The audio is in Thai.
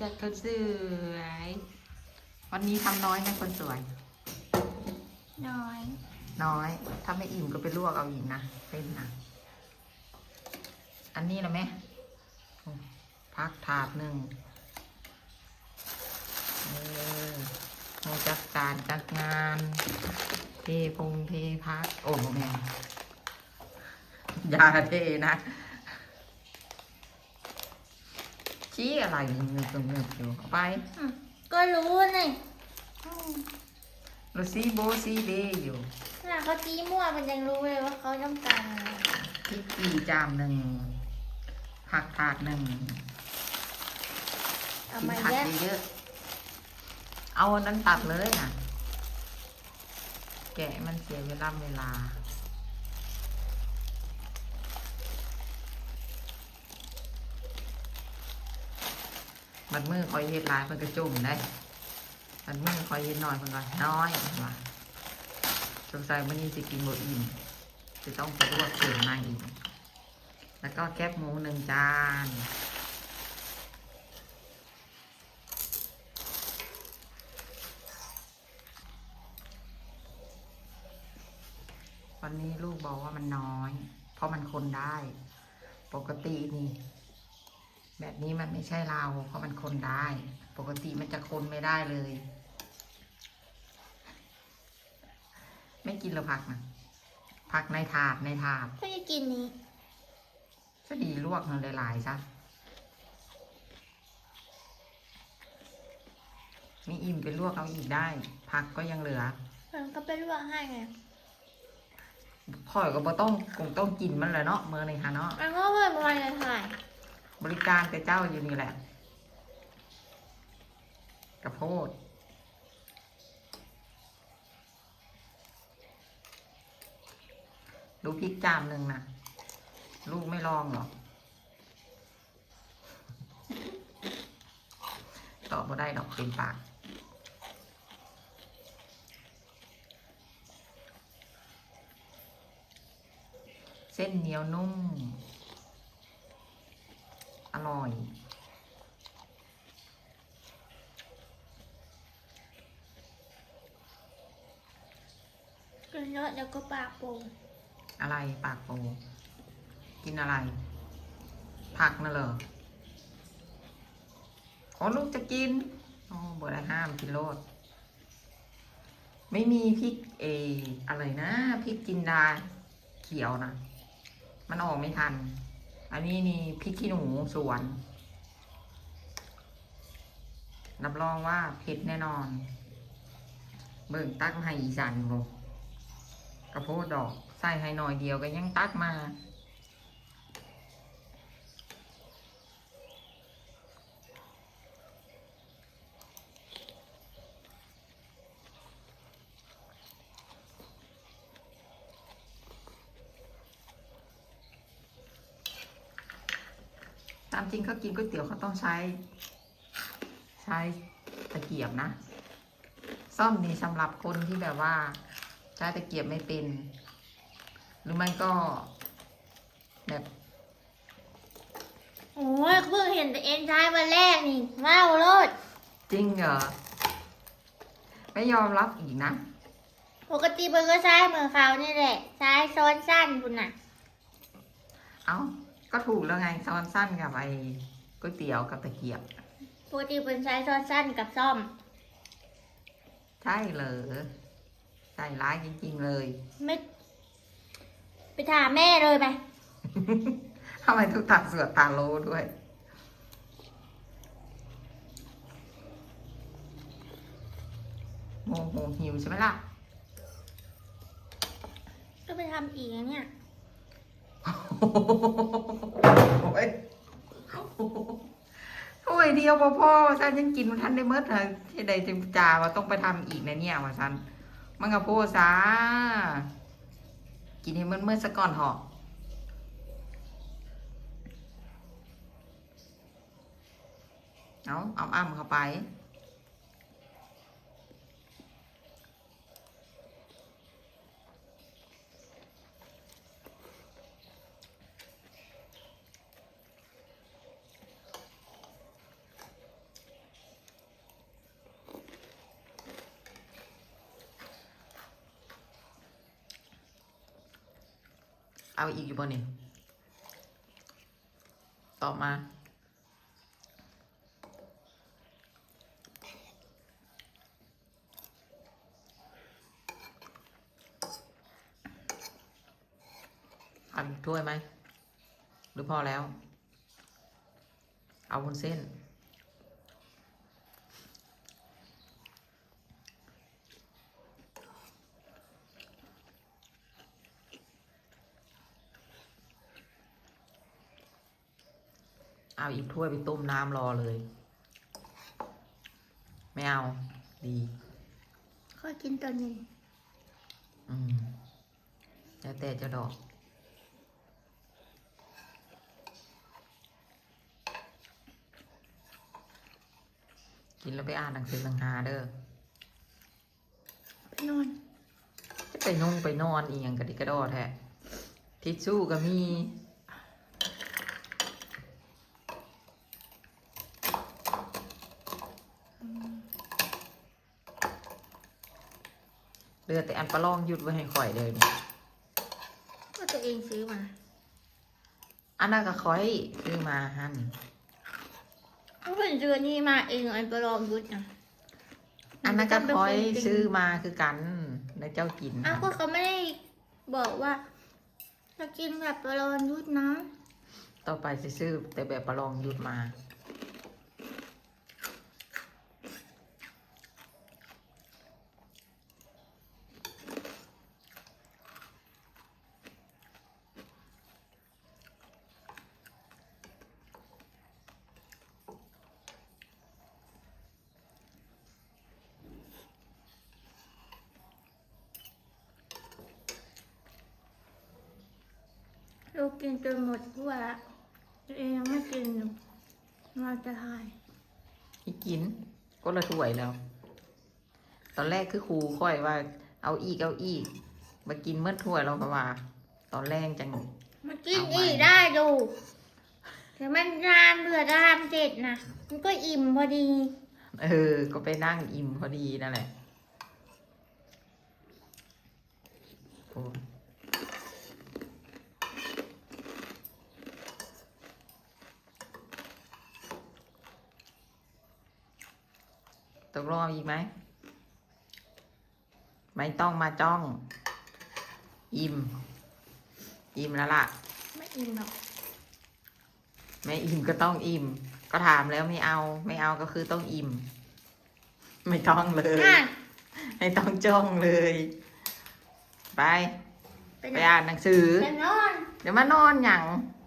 จากคนสวย วันนี้ทำน้อยนะคนสวย น้อย น้อย ถ้าไม่อิ่มก็ไปลวกเอาอีกนะเส้นนะอันนี้ละไหมพักถาดหนึ่งเออโมจักการจัดงาน เทพงเทพัก โอ้โหแม่อย่าเทนะ ชี้อะไรเงือกเงือกอยู่เอาไปอืมก็รู้นี่รซีโบซีเดอยู่ขนาดเขาจี้มั่วมันยังรู้เลยว่าเขาต้องการอะไรพริกกี่จามหนึ่งผักถาดหนึ่งเอากินมาผักแยกเยอะๆเอาอันนั้นตัดเลยนะแกะมันเสียเวลาเวลา มันมือคอยเฮ็ดลายมันก็จุ่มได้มันมือคอยเฮ็ดน้อยมันก็น้อยว่าสงสัยวันนี้จะกินหมดอิ่มจะต้องไปลวกเกลือมาอีก แล้วก็แคบหมูหนึ่งจานวันนี้ลูกบอกว่ามันน้อย เพราะมันคนได้ ปกตินี่ แบบนี้มันไม่ใช่เราเพราะมันคนได้ ปกติมันจะคนไม่ได้เลย ไม่กินหรอผักนะผักในถาดในถาดก็จะกินนี้ก็ดีลวกมันหลายๆซะมีอิ่มไปลวกเอาอีกได้ ผักก็ยังเหลือมันก็ไปลวกให้ไงข่อยก็บ่ต้องคงต้องกินมันเลยเนาะเมื่อในค่ะเนาะมันก็เพิ่มวันละถ่าย บริการแต่เจ้าอยู่นี่แหละกระโพดดูพริกจามหนึ่งนะลูกไม่ลองหรอกตอบมาได้ดอกเต็มปากเส้นเหนียวนุ่ม อร่อย กินเยอะเดี๋ยวก็ปากโป่งอะไรปากโปกินอะไร ผักน่ะเหรออ๋อลูกจะกินอ๋อบ่ได้ห้ามกินโลด ไม่มีพริกเอออะไรนะพริกจินดาเขียวนะ มันออกไม่ทัน อันนี้นี่พริกขี้หนูสวนรับรองว่าเผ็ดแน่นอน เบิ่งตักให้อีสันโบกระโพดดอก ใส่ให้หน่อยเดียวก็ยังตักมาามจริงเขากินก๋วยเตี๋ยวเขาต้องใช้ ใช้ตะเกียบนะ ซ่อมนี่สำหรับคนที่แบบว่า ใช้ตะเกียบไม่เป็น หรือไม่ก็แบบโอ้ยเพิ่งเห็นแต่เอ็นใช้วันแรกนี่ว้าวโลดจริงเหรอไม่ยอมรับอีกนะปกติเบิร์ก็ใช้เหมือนเขานี่แหละใช้ซ้อนสั้นคุณน่ะ เอ้า ก็ถูกแล้วไงซ้อนสั้นกับไอ้ก๋วยเตี๋ยวกับตะเกียบปกติเป็นใช้ซ้อนสั้นกับซ่อม ใช่เหรอใส่ร้ายจริง ๆ เลย ไม่ ไปถามแม่เลยไหมทำไมทุกตาเสือกตาโลด้วย โมโหหิวใช่ไหมล่ะ ก็ไปทำอีกนะเนี่ย โอ้ยถ้วยเดียวพอพ่อวะฉันยังกินมันทันได้เมื่อเธอที่ใดจึงจ่าว่าต้องไปทำอีกนะเนี่ยว่าฉันมันกับโพซากินให้เมื่อเมื่อสักก่อนหอะเอาเอาอ้ำเข้าไป เอาอีกอยู่บ่นี่ตอมา เอาถ้วยไหม หรือพอแล้ว เอาวุ้นเส้น เอาอีกถ้วยไปต้มน้ำรอเลย ไม่เอา ดีค่อยกินตอนเย็นอืมแล้วแต่จะดอก กินแล้วไปอ่านหนังสือหนังหาเด้อไปนอนจะไปนุ่งไปนอนอีหยังกระดิกกระดอแท้ทิชชู่ก็มี เหลือแต่อันปลาล่องหยุดไว้ให้ข่อยเลยนี่ก็ตัวเองซื้อมา อันนั้นก็ข่อยซื้อมาหันเอาเป็นเดือนนี้มาเองอันประลองยุทธนะอันนั้นก็ข่อยซื้อมาคือกันแล้วเจ้ากินอ้าวก็เขาไม่ได้บอกว่าจะกินแบบประลองยุทธนะ ต่อไปสิซื้อแต่แบบปลาล่องหยุดมา กกินจนหมดทั่วละตัวเองยังไม่กินอยู่มาจะทายอีกินก็ละถ้วยแล้ว ตอนแรกคือครูค่อยว่า เอาอีกเอาอีกมากินเมื่อถ้วยเราก็ว่า ตอนแรกจังมากินเอาไว้อีกได้ดูแต่มันนานเบื่อจะทำเสร็จนะมันก็อิ่มพอดี เออ ก็ไปนั่งอิ่มพอดีนั่นแหละ กลงเอาอีกไหม ไม่ต้องมาจ้อง อิ่ม อิ่มแล้วล่ะ ไม่อิ่มหรอกไม่อิ่มก็ต้องอิ่ม ก็ถามแล้วไม่เอา ไม่เอาก็คือต้องอิ่ม ไม่ต้องเลย อะไม่ต้องจ้องเลย ไป ไปไปไหนอ่านหนังสือไปนอน เดี๋ยวมานอนอย่างไ